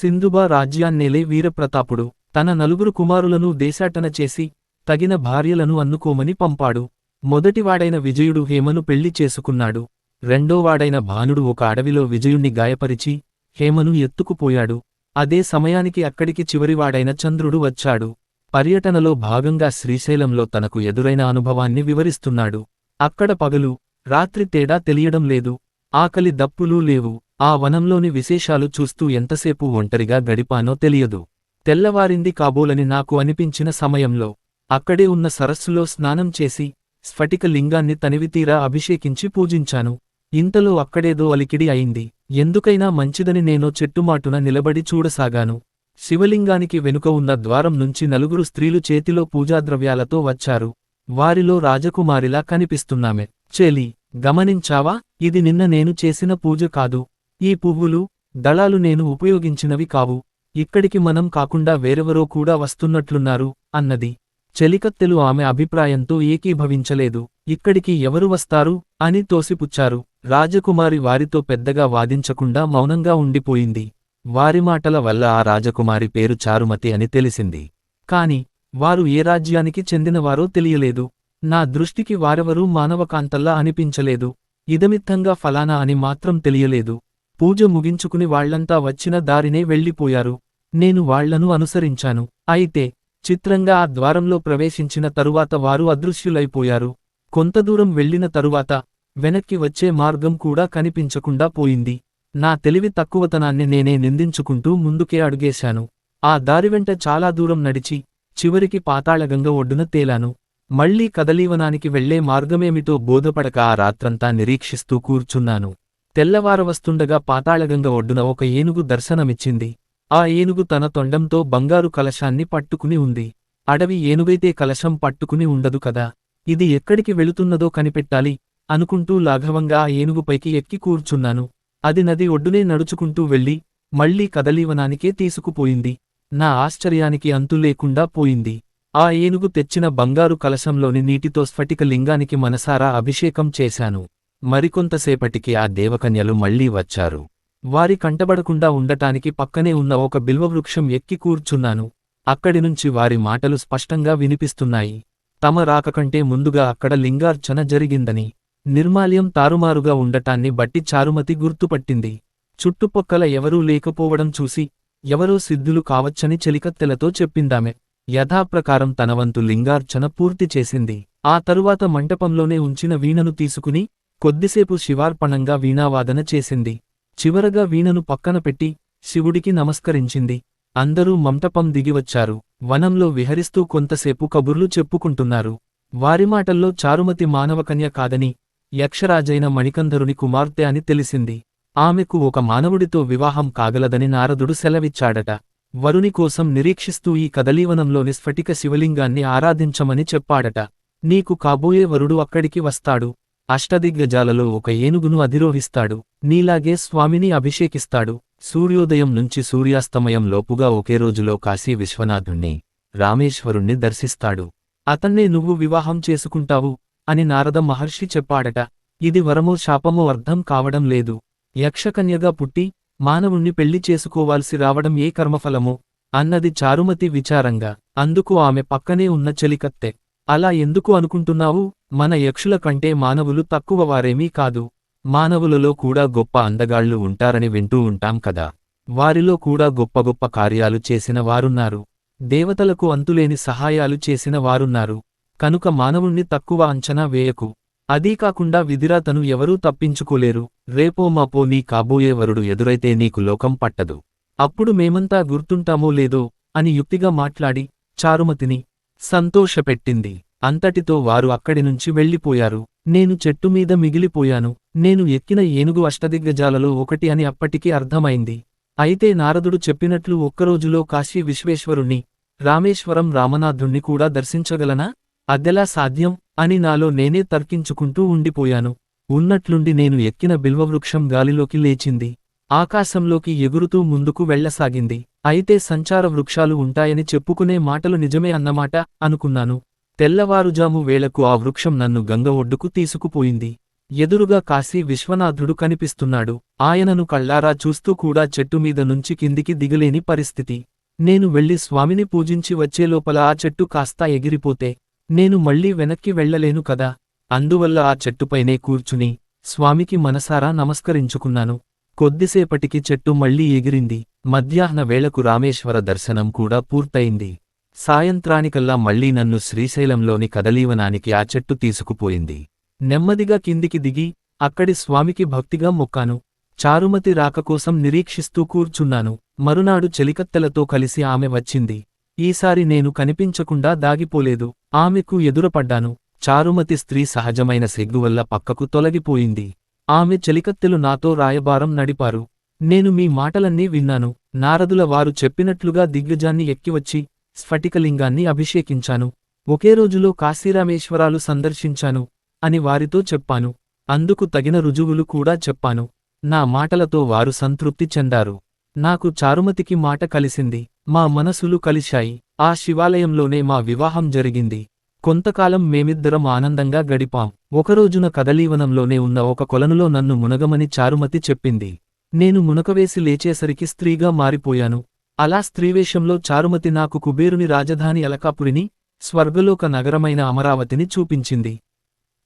సింధుబా రాజ్యాన్నేలే వీరప్రతాపుడు. తన నలుగురు కుమారులను దేశాటన చేసి తగిన భార్యలను అన్నుకోమని పంపాడు. మొదటివాడైన విజయుడు హేమను పెళ్ళి చేసుకున్నాడు. రెండోవాడైన భానుడు ఒక అడవిలో విజయుణ్ణి గాయపరిచి హేమను ఎత్తుకుపోయాడు. అదే సమయానికి అక్కడికి చివరివాడైన చంద్రుడు వచ్చాడు. పర్యటనలో భాగంగా శ్రీశైలంలో తనకు ఎదురైన అనుభవాన్ని వివరిస్తున్నాడు. అక్కడ పగలు రాత్రి తేడా తెలియడం లేదు. ఆకలి దప్పులూ లేవు. ఆ వనంలోని విశేషాలు చూస్తూ ఎంతసేపు ఒంటరిగా గడిపానో తెలియదు. తెల్లవారింది కాబోలని నాకు అనిపించిన సమయంలో అక్కడే ఉన్న సరస్సులో స్నానం చేసి స్ఫటిక లింగాన్ని తనివితీరా అభిషేకించి పూజించాను. ఇంతలో అక్కడేదో అలికిడి అయింది. ఎందుకైనా మంచిదని నేను చెట్టుమాటున నిలబడి చూడసాగాను. శివలింగానికి వెనుక ఉన్న ద్వారం నుంచి నలుగురు స్త్రీలు చేతిలో పూజాద్రవ్యాలతో వచ్చారు. వారిలో రాజకుమారిలా కనిపిస్తున్నామె. చెలి గమనించావా? ఇది నిన్న నేను చేసిన పూజ కాదు. ఈ పువ్వులు దళాలు నేను ఉపయోగించినవి కావు. ఇక్కడికి మనం కాకుండా వేరెవరో కూడా వస్తున్నట్లున్నారు అన్నది. చెలికత్తెలు ఆమె అభిప్రాయంతో ఏకీభవించలేదు. ఇక్కడికి ఎవరు వస్తారు? అని తోసిపుచ్చారు. రాజకుమారి వారితో పెద్దగా వాదించకుండా మౌనంగా ఉండిపోయింది. వారి మాటల వల్ల ఆ రాజకుమారి పేరు చారుమతి అని తెలిసింది. కాని వారు ఏ రాజ్యానికి చెందినవారో తెలియలేదు. నా దృష్టికి వారెవరూ మానవకాంతల్లా అనిపించలేదు. ఇదమిత్తంగా ఫలానా అని మాత్రం తెలియలేదు. పూజ ముగించుకుని వాళ్ళంతా వచ్చిన దారినే వెళ్ళిపోయారు. నేను వాళ్ళను అనుసరించాను. అయితే చిత్రంగా ఆ ద్వారంలో ప్రవేశించిన తరువాత వారు అదృశ్యులైపోయారు. కొంతదూరం వెళ్ళిన తరువాత వెనక్కి వచ్చే మార్గం కూడా కనిపించకుండా పోయింది. నా తెలివి తక్కువతనాన్ని నేనే నిందించుకుంటూ ముందుకే అడుగేశాను. ఆ దారివెంట చాలా దూరం నడిచి చివరికి పాతాళగంగ ఒడ్డున తేలాను. మళ్ళీ కదలీవనానికి వెళ్ళే మార్గమేమిటో బోధపడక ఆ రాత్రంతా నిరీక్షిస్తూ కూర్చున్నాను. తెల్లవారవస్తుండగా పాతాళగంగ ఒడ్డున ఒక ఏనుగు దర్శనమిచ్చింది. ఆ ఏనుగు తన తొండంతో బంగారు కలశాన్ని పట్టుకుని ఉంది. అడవి ఏనుగైతే కలశం పట్టుకుని ఉండదు కదా. ఇది ఎక్కడికి వెళుతున్నదో కనిపెట్టాలి అనుకుంటూ లాఘవంగా ఆ ఏనుగుపైకి ఎక్కి కూర్చున్నాను. అది నది ఒడ్డునే నడుచుకుంటూ వెళ్ళి మళ్ళీ కదలీవనానికే తీసుకుపోయింది. నా ఆశ్చర్యానికి అంతు లేకుండా పోయింది. ఆ ఏనుగు తెచ్చిన బంగారు కలశంలోని నీటితో స్ఫటిక లింగానికి మనసారా అభిషేకం చేశాను. మరికొంతసేపటికి ఆ దేవకన్యలు మళ్ళీ వచ్చారు. వారి కంటబడకుండా ఉండటానికి పక్కనే ఉన్న ఒక బిల్వవృక్షం ఎక్కి కూర్చున్నాను. అక్కడినుంచి వారి మాటలు స్పష్టంగా వినిపిస్తున్నాయి. తమ రాకకంటే ముందుగా అక్కడ లింగార్చన జరిగిందని నిర్మాల్యం తారుమారుగా ఉండటాన్ని బట్టి చారుమతి గుర్తుపట్టింది. చుట్టుపక్కల ఎవరూ లేకపోవడం చూసి ఎవరో సిద్ధులు కావచ్చని చెలికత్తెలతో చెప్పిందామె. యథాప్రకారం తనవంతు లింగార్చన పూర్తి చేసింది. ఆ తరువాత మంటపంలోనే ఉంచిన వీణను తీసుకుని కొద్దిసేపు శివార్పణంగా వీణావాదన చేసింది. చివరగా వీణను పక్కన పెట్టి శివుడికి నమస్కరించింది. అందరూ మంటపం దిగివచ్చారు వనంలో విహరిస్తూ కొంతసేపు కబుర్లు చెప్పుకుంటున్నారు. వారి మాటల్లో చారుమతి మానవకన్య కాదని యక్షరాజైన మణికంధరుని కుమార్తె అని తెలిసింది. ఆమెకు ఒక మానవుడితో వివాహం కాగలదని నారదుడు సెలవిచ్చాడట. వరుని కోసం నిరీక్షిస్తూ ఈ కదలీవనంలోని స్ఫటిక శివలింగాన్ని ఆరాధించమని చెప్పాడట. నీకు కాబోయే వరుడు అక్కడికి వస్తాడు. అష్టదిగ్గజాలలో ఒక ఏనుగును అధిరోహిస్తాడు. నీలాగే స్వామిని అభిషేకిస్తాడు. సూర్యోదయం నుంచి సూర్యాస్తమయం లోపుగా ఒకే రోజులో కాశీ విశ్వనాథుణ్ణి రామేశ్వరుణ్ణి దర్శిస్తాడు. అతన్నే నువ్వు వివాహం చేసుకుంటావు అని నారద మహర్షి చెప్పాడట. ఇది వరమో శాపమో అర్థం కావడం లేదు. యక్షకన్యగా పుట్టి మానవుణ్ణి పెళ్ళి చేసుకోవాల్సి రావడం ఏ కర్మఫలమో? అన్నది చారుమతి విచారంగా. అందుకు ఆమె పక్కనే ఉన్న చెలికత్తె. అలా ఎందుకు అనుకుంటున్నావు? మన యక్షుల కంటే మానవులు తక్కువ వారేమీ కాదు. మానవులలో కూడా గొప్ప అందగాళ్ళు ఉంటారని వింటూ ఉంటాం కదా. వారిలో కూడా గొప్ప గొప్ప కార్యాలు చేసిన వారున్నారు. దేవతలకు అంతులేని సహాయాలు చేసిన వారున్నారు. కనుక మానవుణ్ణి తక్కువ అంచనా వేయకు. అదీ కాకుండా విధిరాతను ఎవరూ తప్పించుకోలేరు. రేపో మాపో నీ కాబోయే వరుడు ఎదురైతే నీకు లోకం పట్టదు. అప్పుడు మేమంతా గుర్తుంటామో లేదో అని యుక్తిగా మాట్లాడి చారుమతిని సంతోషపెట్టింది. అంతటితో వారు అక్కడి నుంచి వెళ్ళిపోయారు. నేను చెట్టుమీద మిగిలిపోయాను. నేను ఎక్కిన ఏనుగు అష్టదిగ్గజాలలో ఒకటి అని అప్పటికి అర్థమైంది. అయితే నారదుడు చెప్పినట్లు ఒక్కరోజులో కాశీ విశ్వేశ్వరుణ్ణి రామేశ్వరం రామనాథుణ్ణి కూడా దర్శించగలనా? అదెలా సాధ్యం? అని నాలో నేనే తర్కించుకుంటూ ఉండిపోయాను. ఉన్నట్లుండి నేను ఎక్కిన బిల్వవృక్షం గాలిలోకి లేచింది. ఆకాశంలోకి ఎగురుతూ ముందుకు వెళ్ళసాగింది అయితే సంచార వృక్షాలు ఉంటాయని చెప్పుకునే మాటలు నిజమే అన్నమాట అనుకున్నాను. తెల్లవారుజాము వేళకు ఆ వృక్షం నన్ను గంగ ఒడ్డుకు తీసుకుపోయింది. ఎదురుగా కాశీ విశ్వనాథుడు కనిపిస్తున్నాడు. ఆయనను కళ్ళారా చూస్తూ కూడా చెట్టుమీద నుంచి కిందికి దిగలేని పరిస్థితి. నేను వెళ్ళి స్వామిని పూజించి వచ్చేలోపల ఆ చెట్టు కాస్తా ఎగిరిపోతే నేను మళ్ళీ వెనక్కి వెళ్ళలేను కదా. అందువల్ల ఆ చెట్టుపైనే కూర్చుని స్వామికి మనసారా నమస్కరించుకున్నాను. కొద్దిసేపటికి చెట్టు మళ్ళీ ఎగిరింది. మధ్యాహ్న వేళకు రామేశ్వర దర్శనం కూడా పూర్తయింది. సాయంత్రానికల్లా మళ్ళీ నన్ను శ్రీశైలంలోని కదలీవనానికి ఆ చెట్టు తీసుకుపోయింది. నెమ్మదిగా కిందికి దిగి అక్కడి స్వామికి భక్తిగా మొక్కాను. చారుమతి రాక కోసం నిరీక్షిస్తూ కూర్చున్నాను. మరునాడు చెలికత్తెలతో కలిసి ఆమె వచ్చింది. ఈసారి నేను కనిపించకుండా దాగిపోలేదు. ఆమెకు ఎదురపడ్డాను. చారుమతి స్త్రీ సహజమైన సిగ్గువల్ల పక్కకు తొలగిపోయింది. ఆమె చెలికత్తెలు నాతో రాయబారం నడిపారు. నేను మీ మాటలన్నీ విన్నాను. నారదుల వారు చెప్పినట్లుగా దిగ్గజాన్ని ఎక్కివచ్చి స్ఫటికలింగాన్ని అభిషేకించాను. ఒకే రోజులో కాశీరామేశ్వరాలు సందర్శించాను అని వారితో చెప్పాను. అందుకు తగిన రుజువులు కూడా చెప్పాను. నా మాటలతో వారు సంతృప్తి చెందారు. నాకు చారుమతికి మాట కలిసింది. మా మనసులు కలిశాయి. ఆ శివాలయంలోనే మా వివాహం జరిగింది. కొంతకాలం మేమిద్దరం ఆనందంగా గడిపాం. ఒకరోజున కదలీవనంలోనే ఉన్న ఒక కొలనులో నన్ను మునగమని చారుమతి చెప్పింది. నేను మునకవేసి లేచేసరికి స్త్రీగా మారిపోయాను. అలా స్త్రీవేషంలో చారుమతి నాకు కుబేరుని రాజధాని అలకాపురిని స్వర్గలోక నగరమైన అమరావతిని చూపించింది.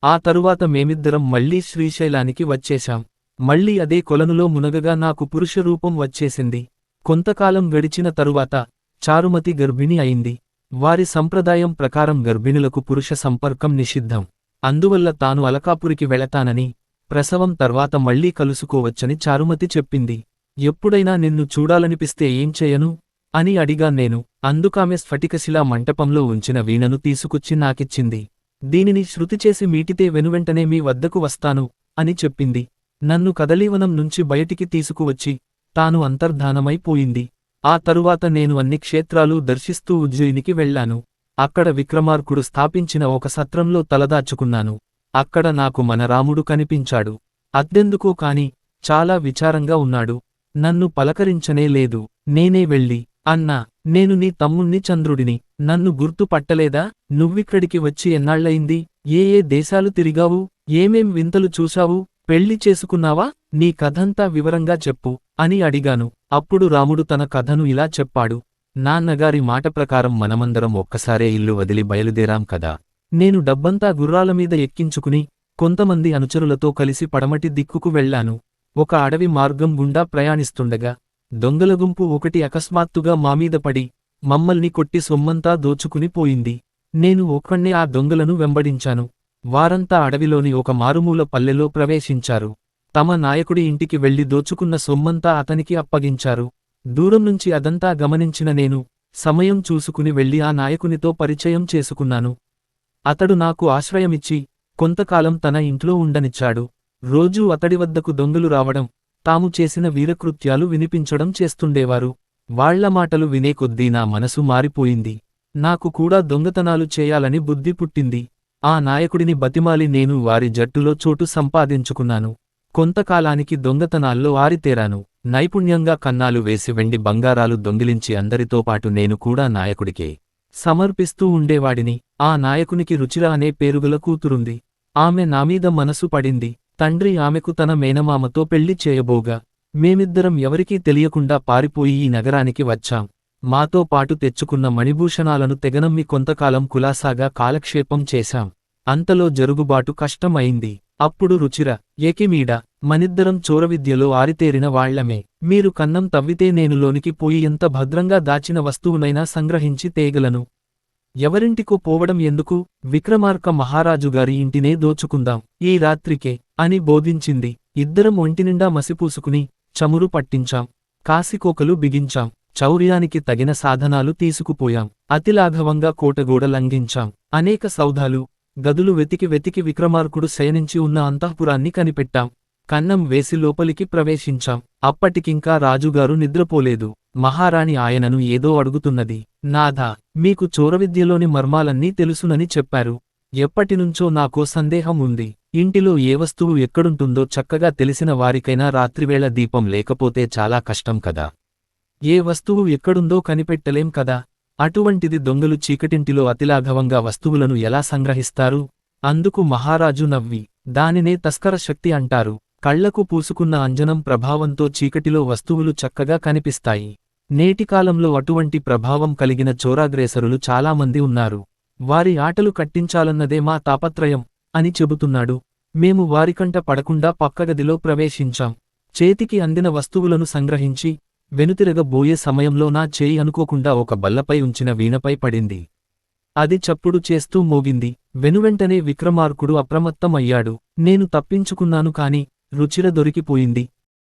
ఆ తరువాత మేమిద్దరం మళ్ళీ శ్రీశైలానికి వచ్చేశాం. మళ్ళీ అదే కొలనులో మునగగా నాకు పురుషరూపం వచ్చేసింది. కొంతకాలం గడిచిన తరువాత చారుమతి గర్భిణి అయింది. వారి సంప్రదాయం ప్రకారం గర్భిణులకు పురుష సంపర్కం నిషిద్ధం. అందువల్ల తాను అలకాపురికి వెళతానని ప్రసవం తర్వాత మళ్ళీ కలుసుకోవచ్చని చారుమతి చెప్పింది. ఎప్పుడైనా నిన్ను చూడాలనిపిస్తే ఏం చేయను? అని అడిగా నేను. అందుకామె స్ఫటికశిలా మంటపంలో ఉంచిన వీణను తీసుకొచ్చి నాకిచ్చింది. దీనిని శృతిచేసి మీటితే వెనువెంటనే మీ వద్దకు వస్తాను అని చెప్పింది. నన్ను కదలీవనం నుంచి బయటికి తీసుకువచ్చి తాను అంతర్ధానమైపోయింది ఆ తరువాత నేను అన్ని క్షేత్రాలు దర్శిస్తూ ఉజ్జయినికి వెళ్ళాను అక్కడ విక్రమార్కుడు స్థాపించిన ఒక సత్రంలో తలదాచుకున్నాను. అక్కడ నాకు మన రాముడు కనిపించాడు. అద్దెందుకో కాని చాలా విచారంగా ఉన్నాడు. నన్ను పలకరించనే లేదు. నేనే వెళ్ళి అన్నా నేను నీ తమ్ముణ్ణి చంద్రుడిని. నన్ను గుర్తు పట్టలేదా? నువ్విక్కడికి వచ్చి ఎన్నాళ్ళయింది ఏ ఏ దేశాలు తిరిగావు? ఏమేం వింతలు చూశావు? పెళ్ళి చేసుకున్నావా? నీ కథంతా వివరంగా చెప్పు అని అడిగాను. అప్పుడు రాముడు తన కథను ఇలా చెప్పాడు. నాన్నగారి మాట ప్రకారం మనమందరం ఒక్కసారే ఇల్లు వదిలి బయలుదేరాం కదా. నేను డబ్బంతా గుర్రాలమీద ఎక్కించుకుని కొంతమంది అనుచరులతో కలిసి పడమటి దిక్కుకు వెళ్ళాను ఒక అడవి మార్గం గుండా ప్రయాణిస్తుండగా దొంగల గుంపు ఒకటి అకస్మాత్తుగా మామీద పడి మమ్మల్ని కొట్టి సొమ్మంతా దోచుకుని పోయింది. నేను ఒక్కణ్ణే ఆ దొంగలను వెంబడించాను. వారంతా అడవిలోని ఒక మారుమూల పల్లెలో ప్రవేశించారు. తమ నాయకుడి ఇంటికి వెళ్ళి దోచుకున్న సొమ్మంతా అతనికి అప్పగించారు. దూరం నుంచి అదంతా గమనించిన నేను సమయం చూసుకుని వెళ్ళి ఆ నాయకునితో పరిచయం చేసుకున్నాను. అతడు నాకు ఆశ్రయమిచ్చి కొంతకాలం తన ఇంట్లో ఉండనిచ్చాడు. రోజూ అతడి వద్దకు దొంగలు రావడం తాము చేసిన వీరకృత్యాలు వినిపించడం చేస్తుండేవారు. వాళ్ళ మాటలు వినే కొద్దీ నా మనసు మారిపోయింది. నాకు కూడా దొంగతనాలు చేయాలని బుద్ధి పుట్టింది. ఆ నాయకుడిని బతిమాలి నేను వారి జట్టులో చోటు సంపాదించుకున్నాను. కొంతకాలానికి దొంగతనాల్లో ఆరితేరాను. నైపుణ్యంగా కన్నాలు వేసి వెండి బంగారాలు దొంగిలించి అందరితో పాటు నేను కూడా నాయకుడికే సమర్పిస్తూ ఉండేవాడిని. ఆ నాయకునికి రుచిర అనే పేరుగల కూతురుంది. ఆమె నామీద మనసు పడింది. తండ్రి ఆమెకు తన మేనమామతో పెళ్ళి చేయబోగా. మేమిద్దరం ఎవరికీ తెలియకుండా పారిపోయి ఈ నగరానికి వచ్చాం. మాతో పాటు తెచ్చుకున్న మణిభూషణాలను తెగనమ్మి కొంతకాలం కులాసాగా కాలక్షేపం చేశాం. అంతలో జరుగుబాటు కష్టం అయింది అప్పుడు రుచిర ఏకిమీడ మనిద్దరం చోరవిద్యలో ఆరితేరిన వాళ్ళమే. మీరు కన్నం తవ్వితే నేను లోనికి పోయి ఎంత భద్రంగా దాచిన వస్తువునైనా సంగ్రహించి తేగలను. ఎవరింటికో పోవడం ఎందుకు? విక్రమార్క మహారాజుగారి ఇంటినే దోచుకుందాం. ఈ రాత్రికే అని బోధించింది. ఇద్దరం ఒంటినిండా మసిపూసుకుని చమురు పట్టించాం. కాసికోకలు బిగించాం. చౌర్యానికి తగిన సాధనాలు తీసుకుపోయాం. అతిలాఘవంగా కోటగోడ లంఘించాం. అనేక సౌధాలు గదులు వెతికి వెతికి విక్రమార్కుడు శయనించి ఉన్న అంతఃపురాన్ని కనిపెట్టాం. కన్నం వేసి లోపలికి ప్రవేశించాం. అప్పటికింకా రాజుగారు నిద్రపోలేదు. మహారాణి ఆయనను ఏదో అడుగుతున్నది. నాథా మీకు చోరవిద్యలోని మర్మాలన్నీ తెలుసునని చెప్పారు. ఎప్పటినుంచో నాకో సందేహం ఉంది. ఇంటిలో ఏ వస్తువు ఎక్కడుంటుందో చక్కగా తెలిసిన వారికైనా రాత్రివేళ దీపం లేకపోతే చాలా కష్టం కదా. ఏ వస్తువు ఎక్కడుందో కనిపెట్టలేం కదా? అటువంటిది దొంగలు చీకటింటిలో అతిలాఘవంగా వస్తువులను ఎలా సంగ్రహిస్తారు? అందుకు మహారాజు నవ్వి దానినే తస్కర శక్తి అంటారు. కళ్ళకు పూసుకున్న అంజనం ప్రభావంతో చీకటిలో వస్తువులు చక్కగా కనిపిస్తాయి. నేటికాలంలో అటువంటి ప్రభావం కలిగిన చోరాగ్రేసరులు చాలామంది ఉన్నారు. వారి ఆటలు కట్టించాలన్నదే మా తాపత్రయం అని చెబుతున్నాడు. మేము వారికంట పడకుండా పక్కగదిలో ప్రవేశించాం. చేతికి అందిన వస్తువులను సంగ్రహించి వెనుతిరగబోయే సమయంలో నా చేయి అనుకోకుండా ఒక బల్లపై ఉంచిన వీణపై పడింది. అది చప్పుడు చేస్తూ మోగింది. వెనువెంటనే విక్రమార్కుడు అప్రమత్తం అయ్యాడు నేను తప్పించుకున్నాను కాని రుచిర దొరికిపోయింది.